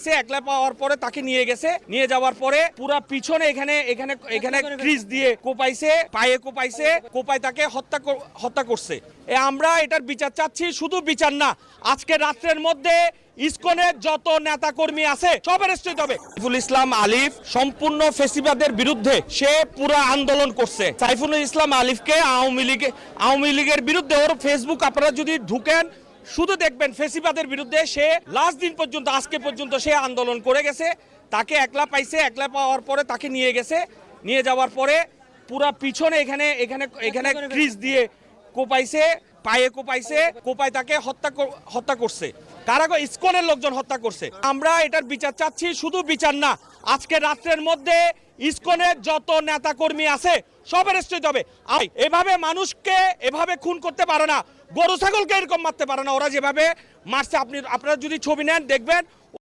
পাইছে একলা পাওয়ার পরে তাকে নিয়ে গেছে। নিয়ে যাওয়ার পরে পুরা পিছনে এখানে এখানে এখানে ক্রিজ দিয়ে কোপাইছে পায়ে কোপাইছে কোপায় তাকে হত্যা হত্যা করছে। আমরা এটার বিচার চাচ্ছি শুধু বিচার না আজকে রাত্রের মধ্যে ইসকনের যত নেতা কর্মী আছে সব অ্যারেস্ট হবে। সাইফুল ইসলাম আলিফ সম্পূর্ণ ফেসিবাদের বিরুদ্ধে সে পুরো আন্দোলন করছে। সাইফুল ইসলাম আলিফকে আওয়ামী লীগে আওয়ামী লীগের বিরুদ্ধে ওর ফেসবুক আপনারা যদি ঢুকেন শুধু দেখবেন ফেসিবাদের বিরুদ্ধে সে লাস্ট দিন পর্যন্ত আজকে পর্যন্ত সে আন্দোলন করে গেছে। তাকে একলা পাইছে একলা পাওয়ার পরে তাকে নিয়ে গেছে। নিয়ে যাওয়ার পরে পুরা পিছনে এখানে এখানে এখানে ক্রিজ দিয়ে কোপাইছে পায়ে কোপাইছে কোপায় তাকে হত্যা হত্যা করছে। কারাগো ইসকনের লোকজন হত্যা করছে। আমরা এটার বিচার চাচ্ছি শুধু বিচার না আজকে রাত্রের মধ্যে ইস্কনের যত নেতা কর্মী আছে সব অ্যারেস্ট হইতে হবে এভাবে মানুষকে এভাবে খুন করতে পারে না। গরু, ছাগলকে এরকম মারতে পারে না। ওরা যেভাবে মারছে, আপনি, আপনারা যদি ছবি নেন, দেখবেন